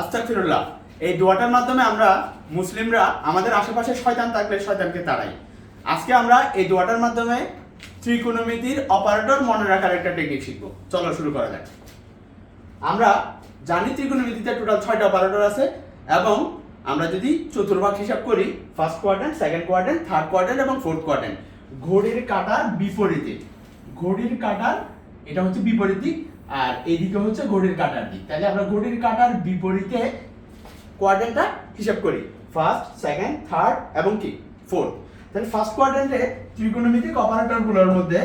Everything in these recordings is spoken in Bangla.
আস্তাগফিরুল্লাহ, এই দোয়াটার মাধ্যমে আমরা মুসলিমরা, আমাদের আশেপাশে শয়তান থাকলে শয়তানকে তাড়াই। আজকে আমরা এই দোয়াটার মাধ্যমে ত্রিকোণমিতির অপারেটর মনে রাখার একটা টেকনিক শিখব। চলো শুরু করা যাক। আমরা জানি ত্রিকোণমিতিতে টোটাল ছয়টা অপারেটর আছে এবং আমরা যদি চতুর্ভাগ হিসাব করি first quadrant second quadrant third quadrant এবং ফোর্থ কোয়ার্ডেন্ট ঘড়ির কাটার বিপরীতে। ঘড়ির কাটার, এটা হচ্ছে বিপরীত দিক। আর এইদিকে হচ্ছে ঘড়ির কাটার দিক। তাহলে আমরা ঘড়ির কাটার বিপরীতে কোয়ার্ডেন্টটা হিসাব করি। ফার্স্ট সেকেন্ড থার্ড এবং কি? ফোর্থ তাহলে ফার্স্ট কোয়ার্ডেন্টে ত্রিকোণমিতিক অপারেটরগুলোর মধ্যে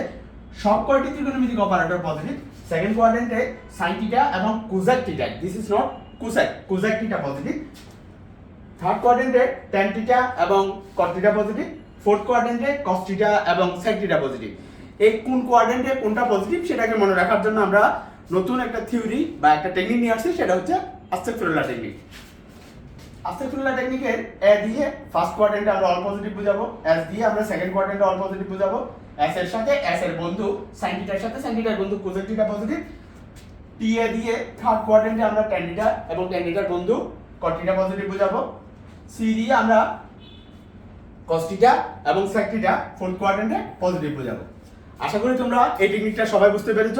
সব কয়টি ত্রিকোণমিতিক অপারেটর পজিটিভ সেকেন্ড কোয়ার্ডেন্টে সাইন থিটা এবং cosec theta this is not cosec cosec theta positive third কোয়াড্রেন্টে tan theta এবং কট থিটা পজিটিভ ফোর্থ কোয়াড্রেন্টে কস থিটা এবং সেক থিটা পজিটিভ এই কোন কোয়াড্রেন্টে কোনটা পজিটিভ সেটাকে মনে রাখার জন্য আমরা নতুন একটা থিওরি বা একটা টেকনিক নিয়ে আসছি, সেটা হচ্ছে আস্তেকফিরুল্লাহ টেকনিক আস্তেকফিরুল্লাহ টেকনিকের এ দিয়ে ফার্স্ট কোয়াড্রেন্টে আমরা অল পজিটিভ বুঝাবো এস দিয়ে আমরা সেকেন্ড কোয়াড্রেন্টে অল পজিটিভ বুঝাবো। এস এর সাথে এস এর বন্ধু সাইন থিটার সাথে সাইন থিটার বন্ধু কোজেক থিটা পজিটিভ টি এ দিয়ে থার্ড কোয়াড্রেন্টে আমরা ট্যান থিটা এবং ট্যান থিটার বন্ধু কট থিটা পজিটিভ বুঝাবো। সি দিয়ে আমরা কস্টিটা এবং সেকটিটা ফোর্থ কোয়াড্রেন্টে পজিটিভ বোঝাবো। আশা করি তোমরা এই টেকনিকটা সবাই বুঝতে পেরেছ।